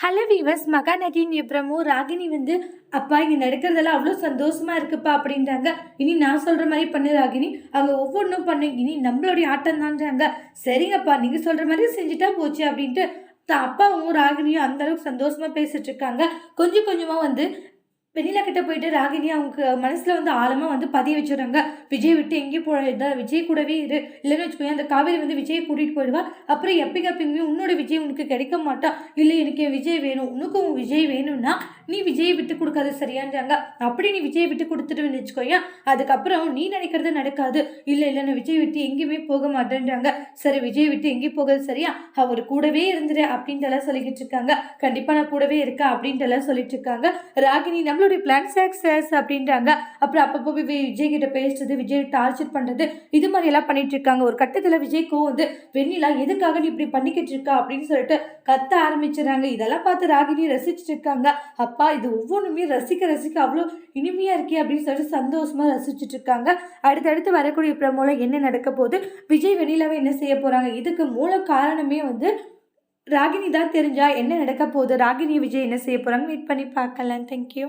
Hello viewers மகாநதியின் அப்புறமும் ராகினி வந்து அப்பா இங்கே நடக்கிறதெல்லாம் அவ்வளோ சந்தோஷமா இருக்குப்பா அப்படின்றாங்க. இனி நான் சொல்கிற மாதிரி பண்ணு ராகினி. அவங்க ஒவ்வொன்றும் பண்ணு. இனி நம்மளுடைய ஆட்டம் தான்றாங்க சரிங்கப்பா நீங்கள் சொல்கிற மாதிரி செஞ்சுட்டா போச்சு அப்படின்ட்டு அப்பாவும் ராகினியும் அந்தளவுக்கு சந்தோஷமாக பேசிகிட்ருக்காங்க இருக்காங்க. கொஞ்சம் கொஞ்சமாக வந்து வெண்ணிலா கிட்ட போயிட்டு ராகினி அவங்க மனசில் வந்து ஆழமாக வந்து பதிய வச்சுறாங்க விஜய் விட்டு எங்கேயும் போயிட விஜய் கூடவே இரு. இல்லைன்னு வச்சுக்கோங்க அந்த காவேரி வந்து விஜய் கூட்டிகிட்டு போயிடுவா. அப்புறம் எப்பங்க எப்பயுமே உன்னோட விஜய் உனக்கு கிடைக்க மாட்டான் இல்லை எனக்கு என் விஜய் வேணும். உனக்கும் உன் விஜய் வேணும்னா நீ விஜயை விட்டு கொடுக்காது சரியான்றாங்க. அப்படி நீ விஜயை விட்டு கொடுத்துட்டு வச்சுக்கோங்க அதுக்கப்புறம் நீ நினைக்கிறது நடக்காது. இல்லை இல்லை நான் விஜய் விட்டு எங்கேயுமே போக மாட்டேன்றாங்க. சரி விஜய் விட்டு எங்கேயும் போகிறது சரியா? அவர் கூடவே இருந்துரு அப்படின்ட்டு எல்லாம் சொல்லிக்கிட்டு இருக்காங்க. கண்டிப்பாக நான் கூடவே இருக்கேன் அப்படின்ட்டு எல்லாம் சொல்லிட்டு இருக்காங்க. ராகினி நம்மளுடைய பிளான் சக்சஸ் அப்படின்றாங்க. அப்புறம் அப்பப்போ போய் விஜய் கிட்ட பேசுறது விஜய் டார்ச்சர் பண்ணுறது இது மாதிரி எல்லாம் பண்ணிட்டு இருக்காங்க. ஒரு கட்டத்தில் விஜய்க்கும் வந்து வெண்ணிலா எதுக்காக நீ இப்படி பண்ணிக்கிட்டு இருக்கா? அப்படின்னு சொல்லிட்டு கத்த ஆரம்பிச்சிடறாங்க. இதெல்லாம் பார்த்து ராகினி ரசிச்சுட்டு இருக்காங்க. அப்பா இது ஒவ்வொன்றுமே ரசிக்க ரசிக்க அவ்வளோ இனிமையாக இருக்கே அப்படின்னு சொல்லிட்டு சந்தோஷமாக ரசிச்சுட்டு இருக்காங்க. அடுத்தடுத்து வரக்கூடிய பிரமோவில் என்ன நடக்க போகுது? விஜய் வெளியிலவே என்ன செய்ய போகிறாங்க இதுக்கு மூல காரணமே வந்து ராகினி தான் தெரிஞ்சா என்ன நடக்க போகுது? ராகினி விஜய் என்ன செய்ய போகிறாங்க வெயிட் பண்ணி பார்க்கலாம். தேங்க்யூ